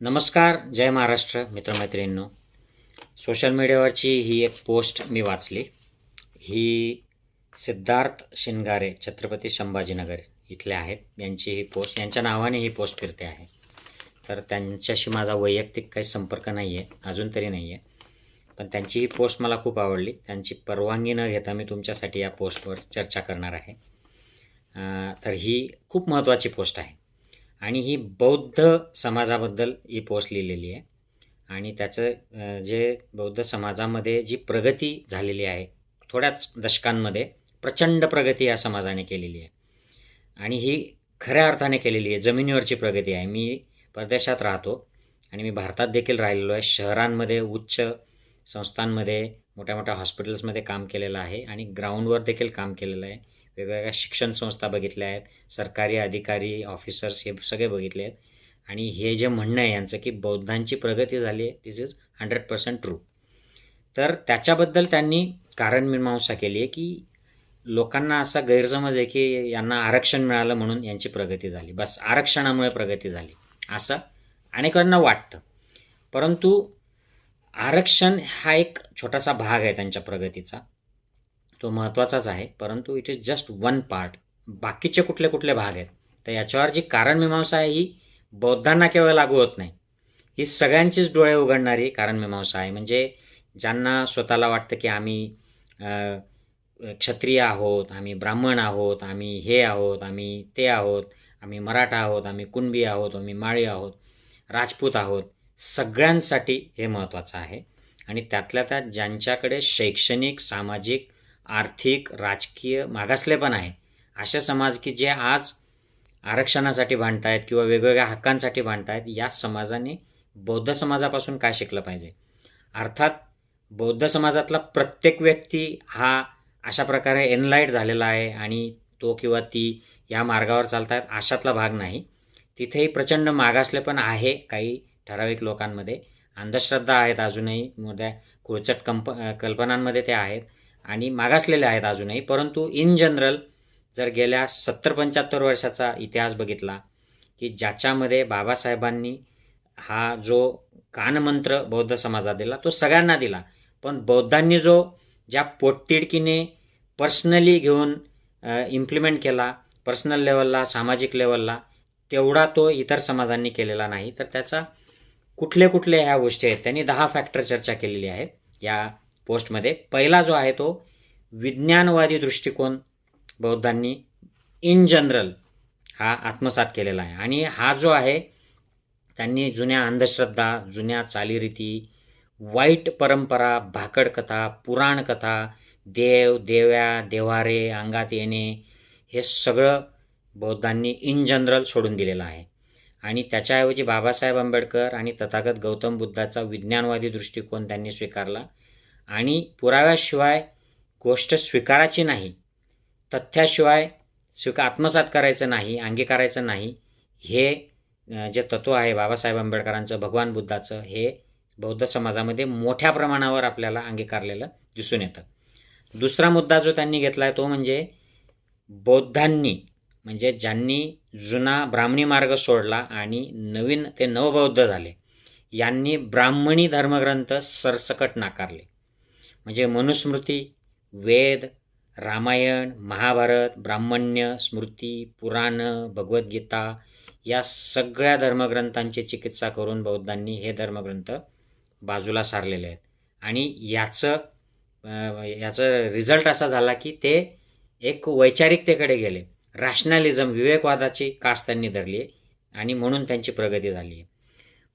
नमस्कार जय महाराष्ट्र मित्रमैत्रिणींनो. सोशल मीडियावरची ही एक पोस्ट मी वाचली. ही सिद्धार्थ शिंगारे छत्रपती संभाजीनगर इथले आहेत. यांची ही पोस्ट यांच्या नावाने ही पोस्ट फिरते आहे. तर त्यांच्याशी माझा वैयक्तिक काही संपर्क नाही आहे अजून तरी नाही आहे पण त्यांची ही पोस्ट मला खूप आवडली. त्यांची परवानगी न घेता मी तुमच्यासाठी या पोस्टवर चर्चा करणार आहे. तर ही खूप महत्त्वाची पोस्ट आहे. आणि ही बौद्ध समाजाबद्दल ही पोस्ट लिहिलेली आहे. आणि त्याचं जे बौद्ध समाजामध्ये जी प्रगती झालेली आहे थोड्याच दशकांमध्ये प्रचंड प्रगती या समाजाने केलेली आहे. आणि ही खऱ्या अर्थाने केलेली आहे जमिनीवरची प्रगती आहे. मी परदेशात राहतो आणि मी भारतात देखील राहिलेलो आहे. शहरांमध्ये उच्च संस्थांमध्ये मोठ्या मोठ्या हॉस्पिटल्समध्ये काम केलेलं आहे आणि ग्राउंडवर देखील काम केलेलं आहे. वेगवेगळ्या शिक्षण संस्था बघितल्या आहेत सरकारी अधिकारी ऑफिसर्स हे सगळे बघितले आहेत. आणि हे जे म्हणणं आहे यांचं की बौद्धांची प्रगती झाली आहे this is hundred percent true तर त्याच्याबद्दल त्यांनी कारण मीमांसा केली आहे की लोकांना असा गैरसमज आहे की यांना आरक्षण मिळालं म्हणून यांची प्रगती झाली. बस आरक्षणामुळे प्रगती झाली असं अनेकांना वाटतं. परंतु आरक्षण हा एक छोटासा भाग आहे त्यांच्या प्रगतीचा. तो महत्त्वाचाच आहे परंतु it is just one part बाकीचे कुठले कुठले भाग आहेत? तर याच्यावर जी कारणमीमांसा आहे ही बौद्धांना केवळ लागू होत नाही. ही सगळ्यांचीच डोळे उघडणारी कारणमीमांसा आहे. म्हणजे ज्यांना स्वतःला वाटतं की आम्ही क्षत्रिय आहोत आम्ही ब्राह्मण आहोत आम्ही हे आहोत आम्ही ते आहोत आम्ही मराठा आहोत आम्ही कुणबी आहोत आम्ही माळी आहोत राजपूत आहोत सगळ्यांसाठी हे महत्त्वाचं आहे. आणि त्यातल्या त्यात ज्यांच्याकडे शैक्षणिक सामाजिक आर्थिक राजकीय मागासलेपण आहे. असे समाज की जे आज आरक्षणासाठी भांडतायत किंवा वेगवेगळ्या हक्कांसाठी भांडतायत या समाजाने बौद्ध समाजापासून काय शिकलं पाहिजे? अर्थात बौद्ध समाजातला प्रत्येक व्यक्ती हा अशा प्रकारे एनलाईट झालेला आहे आणि तो किंवा ती या मार्गावर चालतात अशातला भाग नाही. तिथेही प्रचंड मागासले पण आहे काही ठराविक लोकांमध्ये. अंधश्रद्धा आहेत अजूनही. मोठ्या कुळचट कंप कल्पनांमध्ये ते आहेत. आणि मागासलेले आहेत अजूनही. परंतु इन जनरल जर गेल्या सत्तर पंच्याहत्तर वर्षाचा इतिहास बघितला की ज्याच्यामध्ये बाबासाहेबांनी हा जो कानमंत्र बौद्ध समाजात दिला तो सगळ्यांना दिला. पण बौद्धांनी जो ज्या पोटतिडकीने पर्सनली घेऊन इम्प्लिमेंट केला पर्सनल लेवलला सामाजिक लेवलला तेवढा तो इतर समाजांनी केलेला नाही. तर त्याचा कुठले कुठले ह्या गोष्टी आहेत त्यांनी दहा फॅक्टर चर्चा केलेली आहेत. या पोस्टमध्ये. पहिला जो आहे तो विज्ञानवादी दृष्टिकोन बौद्धांनी इन जनरल हा आत्मसात केलेला आहे. आणि हा जो आहे त्यांनी जुन्या अंधश्रद्धा जुन्या चालीरीती वाईट परंपरा भाकड कथा पुराण कथा देव देव्या देवारे अंगात येणे हे सगळं बौद्धांनी इन जनरल सोडून दिलेलं आहे. आणि त्याच्याऐवजी बाबासाहेब आंबेडकर आणि तथागत गौतम बुद्धाचा विज्ञानवादी दृष्टिकोन त्यांनी स्वीकारला. आणि पुराव्याशिवाय गोष्ट स्वीकारायची नाही तथ्याशिवाय स्वीकार आत्मसात करायचं नाही अंगीकारायचं नाही हे जे तत्त्व आहे बाबासाहेब आंबेडकरांचं भगवान बुद्धाचं हे बौद्ध समाजामध्ये मोठ्या प्रमाणावर आपल्याला अंगीकारलेलं दिसून येतं. दुसरा मुद्दा जो त्यांनी घेतला आहे तो म्हणजे बौद्धांनी म्हणजे ज्यांनी जुना ब्राह्मणी मार्ग सोडला आणि नवीन ते नवबौद्ध झाले यांनी ब्राह्मणी धर्मग्रंथ सरसकट नाकारले. म्हणजे मनुस्मृती वेद रामायण महाभारत ब्राह्मण्य स्मृती पुराणं भगवद्गीता या सगळ्या धर्मग्रंथांची चिकित्सा करून बौद्धांनी हे धर्मग्रंथ बाजूला सारलेले आहेत. आणि याचं याचं रिझल्ट असा झाला की ते एक वैचारिकतेकडे गेले. रॅशनॅलिझम विवेकवादाची कास त्यांनी धरली आहे आणि म्हणून त्यांची प्रगती झाली आहे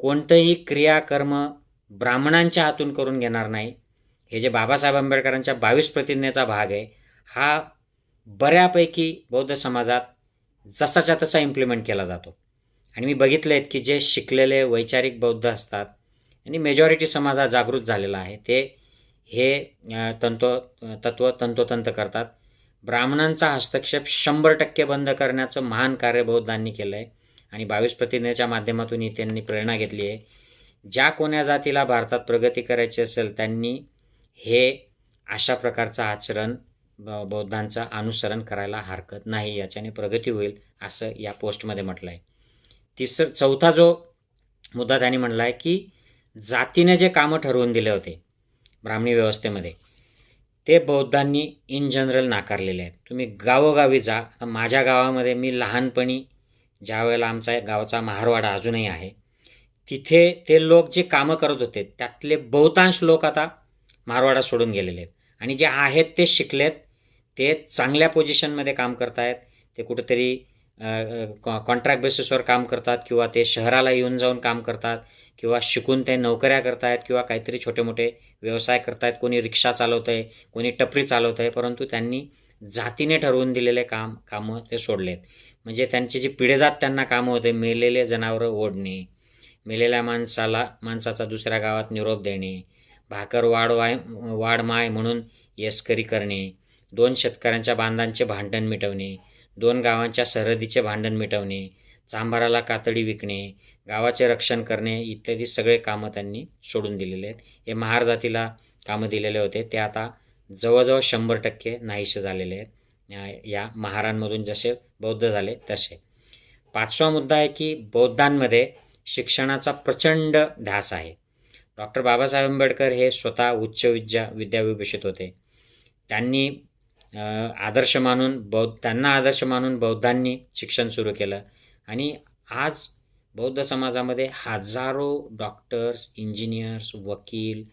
कोणतंही क्रियाकर्म ब्राह्मणांच्या हातून करून घेणार नाही हे जे बाबासाहेब आंबेडकरांच्या बावीस प्रतिज्ञेचा भाग आहे हा बऱ्यापैकी बौद्ध समाजात जसाच्या तसा इम्प्लिमेंट केला जातो. आणि मी बघितले आहेत की जे शिकलेले वैचारिक बौद्ध असतात आणि मेजॉरिटी समाज हा जागृत झालेला आहे. ते हे तंतो तत्व तंतोतंत करतात. ब्राह्मणांचा हस्तक्षेप शंभर टक्के बंद करण्याचं महान कार्य बौद्धांनी केलं आहे आणि बावीस प्रतिज्ञेच्या माध्यमातूनही त्यांनी प्रेरणा घेतली आहे. ज्या कोण्या जातीला भारतात प्रगती करायची असेल त्यांनी हे अशा प्रकारचं आचरण ब- बौद्धांचं अनुसरण करायला हरकत नाही याच्याने प्रगती होईल असं या पोस्टमध्ये म्हटलं आहे तिसर चौथा जो मुद्दा त्यांनी म्हटला आहे की जातीने जे कामं ठरवून दिले होते ब्राह्मणी व्यवस्थेमध्ये ते बौद्धांनी इन जनरल नाकारलेले आहेत. तुम्ही गावोगावी जा. आता माझ्या गावामध्ये मी लहानपणी ज्या वेळेला आमचा गावाचा महारवाडा अजूनही आहे तिथे ते लोक जे कामं करत होते त्यातले बहुतांश लोक आता मारवाडा सोडून गेलेले आहेत. आणि जे आहेत ते शिकलेत ते चांगल्या पोझिशनमध्ये काम करतायत ते कुठंतरी कॉन्ट्रॅक्ट बेसिसवर काम करतात किंवा ते शहराला येऊन जाऊन काम करतात किंवा शिकून ते नोकऱ्या करतायत किंवा काहीतरी छोटे मोठे व्यवसाय करतायत. कोणी रिक्षा चालवतं आहे कोणी टपरी चालवतं आहे परंतु त्यांनी जातीने ठरवून दिलेले काम कामं ते सोडलेत. म्हणजे त्यांची जी पिढेजात त्यांना कामं होते मेलेले जनावरं ओढणे मेलेल्या माणसाला माणसाचा दुसऱ्या गावात निरोप देणे भाकर वाढवाय वाढमाय म्हणून येस्करी करणे. दोन शेतकऱ्यांच्या बांधांचे भांडण मिटवणे. दोन गावांच्या सरहदीचे भांडण मिटवणे. चांभाराला कातडी विकणे. गावाचे रक्षण करणे. इत्यादी सगळे कामं त्यांनी सोडून दिलेले आहेत. हे महार जातीला कामं दिलेले होते. ते आता जवळजवळ शंभर टक्के नाहीसे झालेले आहेत. या महारांमधून जसे बौद्ध झाले तसे. पाचवा मुद्दा आहे की बौद्धांमध्ये शिक्षणाचा प्रचंड ध्यास आहे. डॉक्टर बाबासाहेब आंबेडकर हे स्वतः उच्च विद्या विद्याविभूषित होते. त्यांनी आदर्श मानून बौद्ध त्यांना आदर्श मानून बौद्धांनी शिक्षण सुरू केलं. आणि आज बौद्ध समाजामध्ये हजारो डॉक्टर्स इंजिनियर्स वकील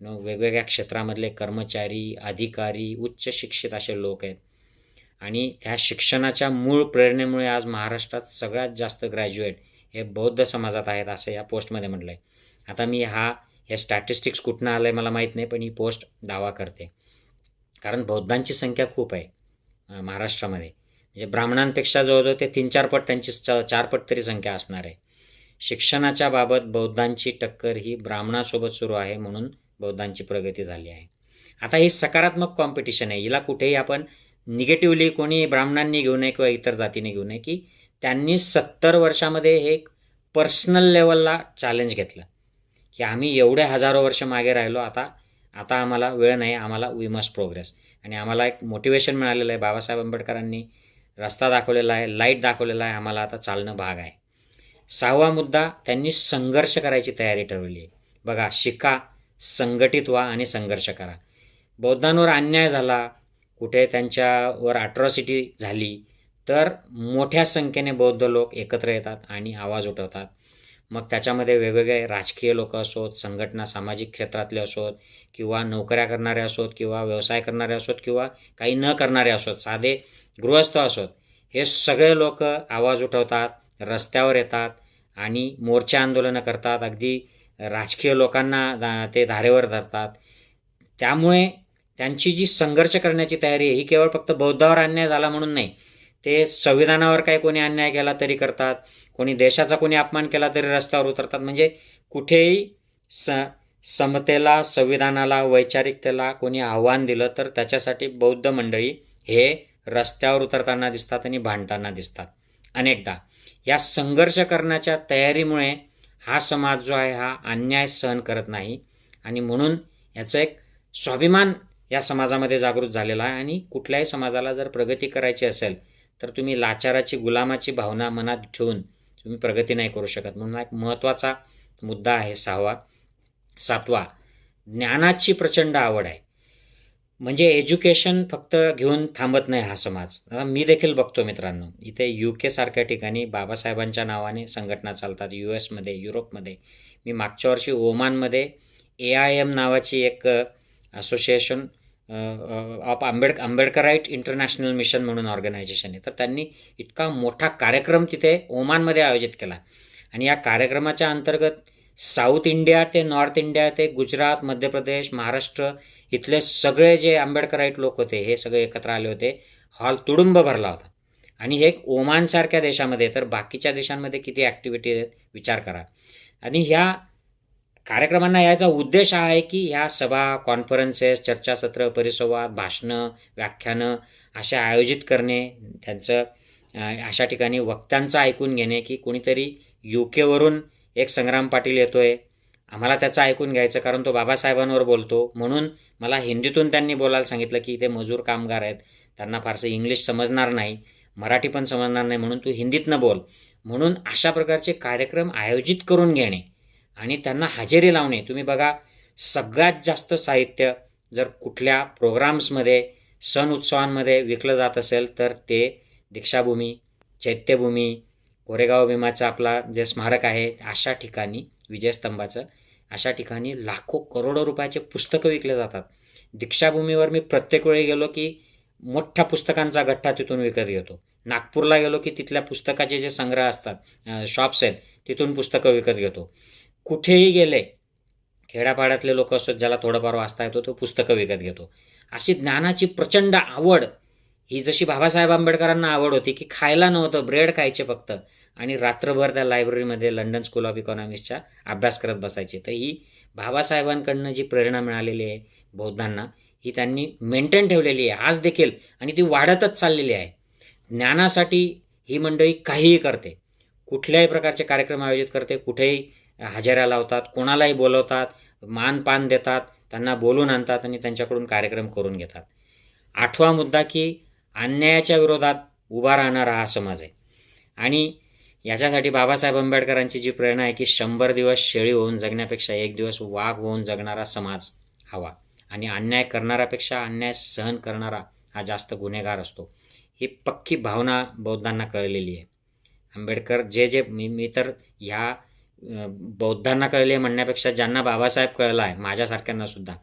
वेगवेगळ्या क्षेत्रामधले कर्मचारी अधिकारी उच्च शिक्षित असे लोक आहेत. आणि त्या शिक्षणाच्या मूळ प्रेरणेमुळे आज महाराष्ट्रात सगळ्यात जास्त ग्रॅज्युएट हे बौद्ध समाजात आहेत असं या पोस्टमध्ये म्हटलं आहे आता मी हा या स्टॅटिस्टिक्स कुठनं आलं आहे मला माहीत नाही पण ही पोस्ट दावा करते. कारण बौद्धांची संख्या खूप आहे महाराष्ट्रामध्ये. म्हणजे ब्राह्मणांपेक्षा जवळजवळ ते तीन चार पट त्यांची च चार पट तरी संख्या असणार आहे. शिक्षणाच्या बाबत बौद्धांची टक्कर ही ब्राह्मणासोबत सुरू आहे म्हणून बौद्धांची प्रगती झाली आहे. आता ही सकारात्मक कॉम्पिटिशन आहे. हिला कुठेही आपण निगेटिव्हली कोणी ब्राह्मणांनी घेऊ नये किंवा इतर जातीने घेऊ नये की त्यांनी सत्तर वर्षामध्ये एक पर्सनल लेवलला चॅलेंज घेतलं. की आम्ही एवढे हजारो वर्ष मागे राहिलो आता आता आम्हाला वेळ नाही आम्हाला वी मस्ट प्रोग्रेस आणि आम्हाला एक मोटिवेशन मिळालेलं आहे बाबासाहेब आंबेडकरांनी रस्ता दाखवलेला आहे लाइट दाखवलेला आहे आम्हाला आता चालणं भाग आहे. सहावा मुद्दा त्यांनी संघर्ष करायची तयारी ठरवली आहे. बघा शिका संघटित व्हा आणि संघर्ष करा. बौद्धांवर अन्याय झाला कुठे त्यांच्यावर अट्रॉसिटी झाली तर मोठ्या संख्येने बौद्ध लोक एकत्र येतात आणि आवाज उठवतात. मग त्याच्यामध्ये वेगवेगळे राजकीय लोक असोत संघटना सामाजिक क्षेत्रातले असोत किंवा नोकऱ्या करणारे असोत किंवा व्यवसाय करणारे असोत किंवा काही न करणारे असोत साधे गृहस्थ असोत हे सगळे लोक आवाज उठवतात रस्त्यावर येतात आणि मोर्चा आंदोलनं करतात. अगदी राजकीय लोकांना ते धारेवर धरतात. त्यामुळे त्यांची जी संघर्ष करण्याची तयारी आहे ही केवळ फक्त बौद्धावर अन्याय झाला म्हणून नाही ते संविधानावर काही कोणी अन्याय केला तरी करतात. कोणी देशाचा कोणी अपमान केला तरी रस्त्यावर उतरतात. म्हणजे कुठेही स समतेला संविधानाला वैचारिकतेला कोणी आव्हान दिलं तर त्याच्यासाठी बौद्ध मंडळी हे रस्त्यावर उतरताना दिसतात आणि भांडताना दिसतात. अनेकदा या संघर्ष करण्याच्या तयारीमुळे हा समाज जो आहे हा अन्याय सहन करत नाही आणि म्हणून याचं एक स्वाभिमान या समाजामध्ये जागृत झालेला आहे. आणि कुठल्याही समाजाला जर प्रगती करायची असेल तर तुम्ही लाचाराची गुलामाची भावना मनात ठेवून तुम्ही प्रगती नाही करू शकत. म्हणून एक महत्त्वाचा मुद्दा आहे सहावा सातवा ज्ञानाची प्रचंड आवड आहे. म्हणजे एज्युकेशन फक्त घेऊन थांबत नाही हा समाज. मी देखील बघतो मित्रांनो इथे यू के सारख्या ठिकाणी बाबासाहेबांच्या नावाने संघटना चालतात. यू एसमध्ये युरोपमध्ये. मी मागच्या वर्षी ओमानमध्ये ए आय एम नावाची एक association of Ambed Ambedkarite international mission म्हणून ऑर्गनायझेशन आहे. तर त्यांनी इतका मोठा कार्यक्रम तिथे ओमानमध्ये आयोजित केला. आणि या कार्यक्रमाच्या अंतर्गत साऊथ इंडिया ते नॉर्थ इंडिया ते गुजरात मध्य प्रदेश महाराष्ट्र इथले सगळे जे आंबेडकराईट लोक होते हे सगळे एकत्र आले होते. हॉल तुडुंब भरला होता. आणि हे एक ओमानसारख्या देशामध्ये तर बाकीच्या देशांमध्ये किती ॲक्टिव्हिटी आहेत विचार करा. आणि ह्या कार्यक्रमांना याचा उद्देश हा आहे की ह्या सभा कॉन्फरन्सेस चर्चासत्र परिसंवाद भाषणं व्याख्यानं अशा आयोजित करणे त्यांचं अशा ठिकाणी वक्त्यांचं ऐकून घेणे की कोणीतरी यू केवरून एक संग्राम पाटील येतो आहे आम्हाला त्याचं ऐकून घ्यायचं कारण तो बाबासाहेबांवर बोलतो. म्हणून मला हिंदीतून त्यांनी बोलायला सांगितलं की ते मजूर कामगार आहेत. त्यांना फारसं इंग्लिश समजणार नाही. मराठी पण समजणार नाही. म्हणून तू हिंदीतनं बोल. म्हणून अशा प्रकारचे कार्यक्रम आयोजित करून घेणे. आणि त्यांना हजेरी लावणे. तुम्ही बघा सगळ्यात जास्त साहित्य जर कुठल्या प्रोग्राम्समध्ये सण उत्सवांमध्ये विकलं जात असेल तर ते दीक्षाभूमी चैत्यभूमी कोरेगाव भीमाचं आपला जे स्मारक आहे अशा ठिकाणी विजयस्तंभाचं अशा ठिकाणी लाखो करोडो रुपयाचे पुस्तकं विकले जातात. दीक्षाभूमीवर मी प्रत्येक वेळी गेलो की मोठ्या पुस्तकांचा गठ्ठा तिथून विकत घेतो. नागपूरला गेलो की तिथल्या पुस्तकाचे जे संग्रह असतात शॉप्स आहेत तिथून पुस्तकं विकत घेतो. कुठेही गेले खेड्यापाड्यातले लोक असो ज्याला थोडंफार वाचता येतो तो पुस्तकं विकत घेतो. अशी ज्ञानाची प्रचंड आवड ही जशी बाबासाहेब आंबेडकरांना आवड होती की खायला नव्हतं ब्रेड खायचे फक्त आणि रात्रभर त्या लायब्ररीमध्ये लंडन स्कूल ऑफ इकॉनॉमिक्सच्या अभ्यास करत बसायचे. तर ही बाबासाहेबांकडनं जी प्रेरणा मिळालेली आहे बौद्धांना ही त्यांनी मेंटेन ठेवलेली आहे. आज देखील आणि ती वाढतच चाललेली आहे. ज्ञानासाठी ही मंडळी काहीही करते कुठल्याही प्रकारचे कार्यक्रम आयोजित करते कुठेही हजेऱ्या लावतात कोणालाही बोलवतात मानपान देतात त्यांना बोलून आणतात आणि त्यांच्याकडून कार्यक्रम करून घेतात. आठवा मुद्दा की अन्यायाच्या विरोधात उभा राहणारा हा समाज आहे. आणि याच्यासाठी बाबासाहेब आंबेडकरांची जी प्रेरणा आहे की शंभर दिवस शेळी होऊन जगण्यापेक्षा एक दिवस वाघ होऊन जगणारा समाज हवा. आणि अन्याय करणाऱ्यापेक्षा अन्याय सहन करणारा हा जास्त गुन्हेगार असतो. ही पक्की भावना बौद्धांना कळलेली आहे. आंबेडकर जे जे मी मी तर ह्या बौद्धांना कळले म्हणण्यापेक्षा ज्यांना बाबासाहेब कळला आहे माझ्यासारख्यांना सुद्धा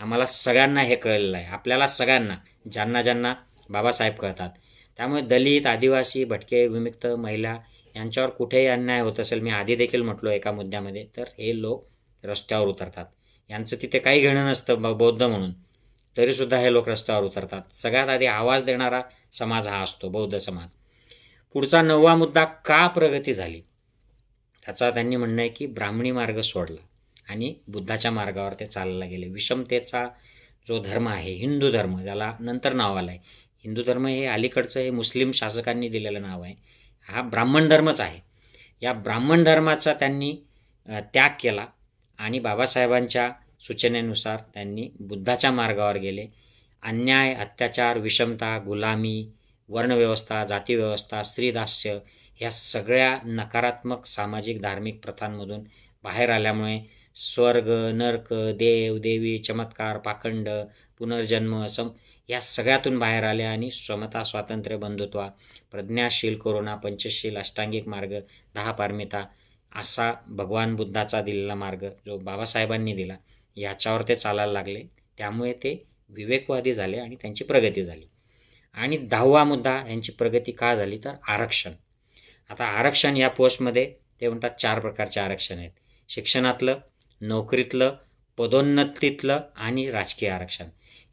आम्हाला सगळ्यांना हे कळलेलं आहे. आपल्याला सगळ्यांना ज्यांना ज्यांना बाबासाहेब कळतात. त्यामुळे दलित आदिवासी भटके विमुक्त महिला यांच्यावर कुठेही अन्याय होत असेल मी आधी देखील म्हटलो एका मुद्द्यामध्ये तर हे लोक रस्त्यावर उतरतात. यांचं तिथे काही घेणं नसतं ब बौद्ध म्हणून. तरीसुद्धा हे लोक रस्त्यावर उतरतात. सगळ्यात आधी आवाज देणारा समाज हा असतो बौद्ध समाज. पुढचा नववा मुद्दा का प्रगती झाली? त्याचा त्यांनी म्हणणं आहे की ब्राह्मणी मार्ग सोडला आणि बुद्धाच्या मार्गावर ते चालला गेले. विषमतेचा जो धर्म आहे हिंदू धर्म ज्याला नंतर नाव आलं आहे हिंदू धर्म हे अलीकडचं हे मुस्लिम शासकांनी दिलेलं नाव आहे. हा ब्राह्मण धर्मच आहे. या ब्राह्मण धर्माचा त्यांनी त्याग केला आणि बाबासाहेबांच्या सूचनेनुसार त्यांनी बुद्धाच्या मार्गावर गेले. अन्याय अत्याचार विषमता गुलामी वर्णव्यवस्था जातीव्यवस्था स्त्रीदास्य ह्या सगळ्या नकारात्मक सामाजिक धार्मिक प्रथांमधून बाहेर आल्यामुळे स्वर्ग नर्क देव देवी चमत्कार पाखंड पुनर्जन्म सम या सगळ्यातून बाहेर आले आणि समता स्वातंत्र्य बंधुत्वा प्रज्ञाशील करुणा पंचशील अष्टांगिक मार्ग दहा पारमिता असा भगवान बुद्धाचा दिलेला मार्ग जो बाबासाहेबांनी दिला याच्यावर ते चालायला लागले. त्यामुळे ते विवेकवादी झाले आणि त्यांची प्रगती झाली. आणि दहावा मुद्दा यांची प्रगती का झाली? तर आरक्षण. आता आरक्षण या पोस्टमध्ये ते म्हणतात चार प्रकारचे आरक्षण आहेत. शिक्षणातलं नोकरीतलं पदोन्नतीतलं आणि राजकीय आरक्षण.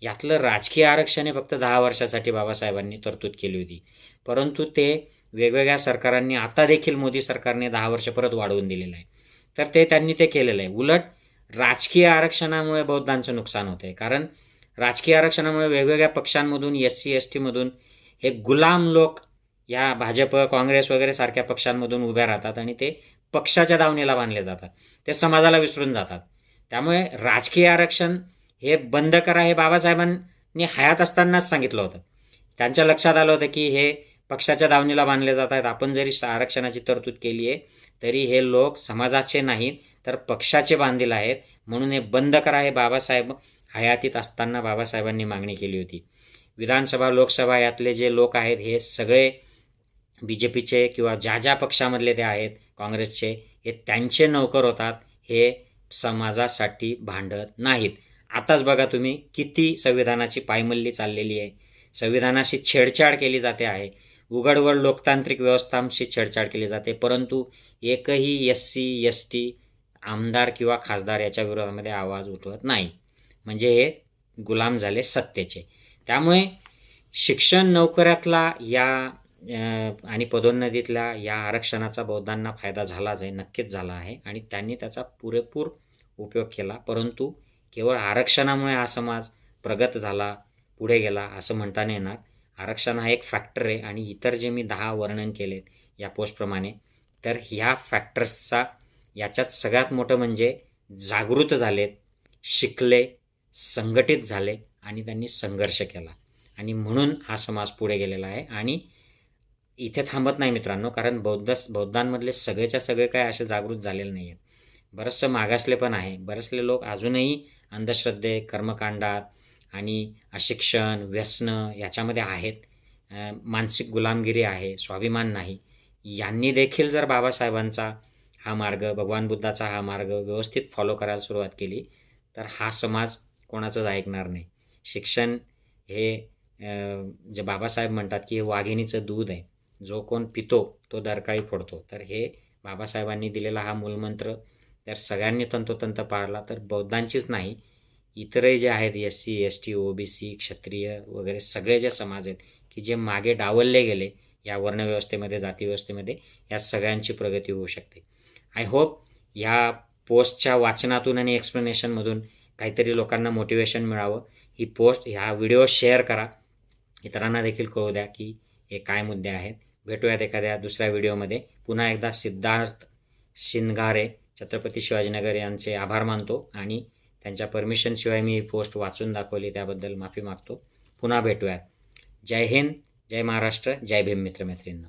यातलं राजकीय आरक्षण हे फक्त दहा वर्षासाठी बाबासाहेबांनी तरतूद केली होती. परंतु ते वेगवेगळ्या सरकारांनी आता देखील मोदी सरकारने दहा वर्ष परत वाढवून दिलेलं आहे. तर ते त्यांनी ते केलेलं आहे. उलट राजकीय आरक्षणामुळे बौद्धांचं नुकसान होतं आहे कारण राजकीय आरक्षणामुळे वेगवेगळ्या पक्षांमधून एस सी एस टीमधून हे गुलाम लोक या भाजप काँग्रेस वगैरे सारख्या पक्षांमधून उभ्या राहतात आणि ते पक्षाच्या दावणीला बांधले जातात. ते समाजाला विसरून जातात. त्यामुळे राजकीय आरक्षण हे बंद करा हे बाबासाहेबांनी हयात असतानाच सांगितलं होतं. त्यांच्या लक्षात आलं होतं की हे पक्षाच्या दावणीला बांधले जात आहेत. आपण जरी आरक्षणाची तरतूद केली आहे तरी हे लोक समाजाचे नाहीत तर पक्षाचे बांधील आहेत. म्हणून हे बंद करा हे बाबासाहेब हयातीत असताना बाबासाहेबांनी मागणी केली होती. विधानसभा लोकसभा यातले जे लोक आहेत हे सगळे बी जे पीचे किंवा ज्या ज्या पक्षामधले ते आहेत काँग्रेसचे हे त्यांचे नोकर होतात हे समाजासाठी भांडत नाहीत. आताच बघा तुम्ही किती संविधानाची पायमल्ली चाललेली आहे. संविधानाशी छेडछाड केली जाते आहे. उघड लोकतांत्रिक व्यवस्थांशी छेडछाड केली जाते. परंतु एकही एस सी एस टी आमदार किंवा खासदार याच्या विरोधामध्ये आवाज उठवत नाही. म्हणजे हे गुलाम झाले सत्तेचे. त्यामुळे शिक्षण नोकऱ्यातला या आणि पदोन्नतीतल्या या आरक्षणाचा बौद्धांना फायदा झालाच आहे नक्कीच झाला आहे. आणि त्यांनी त्याचा पुरेपूर उपयोग केला. परंतु केवळ आरक्षणामुळे हा समाज प्रगत झाला पुढे गेला असं म्हणता नाही येणार. आरक्षण हा एक फॅक्टर आहे आणि इतर जे मी दहा वर्णन केलेत या पोस्टप्रमाणे तर ह्या फॅक्टर्सचा याच्यात सगळ्यात मोठं म्हणजे जागृत झालेत शिकले संघटित झाले आणि त्यांनी संघर्ष केला. आणि म्हणून हा समाज पुढे गेलेला आहे. आणि इथे थांबत नाही मित्रांनो कारण बौद्ध बौद्धांमधले सगळेच्या सगळे काय असे जागृत झालेले नाही आहेत बरंचसं मागासले पण आहे. बरेचसे लोक अजूनही अंधश्रद्धे कर्मकांडात आणि अशिक्षण व्यसनं याच्यामध्ये आहेत. मानसिक गुलामगिरी आहे स्वाभिमान नाही. यांनी देखील जर बाबासाहेबांचा हा मार्ग भगवान बुद्धाचा हा मार्ग व्यवस्थित फॉलो करायला सुरुवात केली तर हा समाज कोणाचाच ऐकणार नाही. शिक्षण हे जे बाबासाहेब म्हणतात की हे वाघिणीचं दूध आहे. जो कोण पितो तो दरकाळी फोडतो. तर हे बाबासाहेबांनी दिलेला हा मूलमंत्र. तर सगळ्यांनी तंतोतंत पाळला तर बौद्धांचीच नाही इतरही जे आहेत S C S T O B C क्षत्रिय वगैरे सगळे जे समाज आहेत की जे मागे डावलले गेले या वर्णव्यवस्थेमध्ये जातीव्यवस्थेमध्ये या सगळ्यांची प्रगती होऊ शकते. आय होप ह्या पोस्टच्या वाचनातून आणि एक्सप्लेनेशनमधून काहीतरी लोकांना मोटिवेशन मिळावं. ही पोस्ट ह्या व्हिडिओ शेअर करा. इतरांना देखील कळू द्या की हे काय मुद्दे आहेत. भेटूयात एखाद्या दुसऱ्या व्हिडिओमध्ये. पुन्हा एकदा सिद्धार्थ शिनगारे छत्रपती शिवाजीनगर यांचे आभार मानतो आणि त्यांच्या परमिशनशिवाय मी ही पोस्ट वाचून दाखवली त्याबद्दल माफी मागतो. पुन्हा भेटूयात. जय हिंद जय महाराष्ट्र जय भीम मित्रमैत्रिणींना.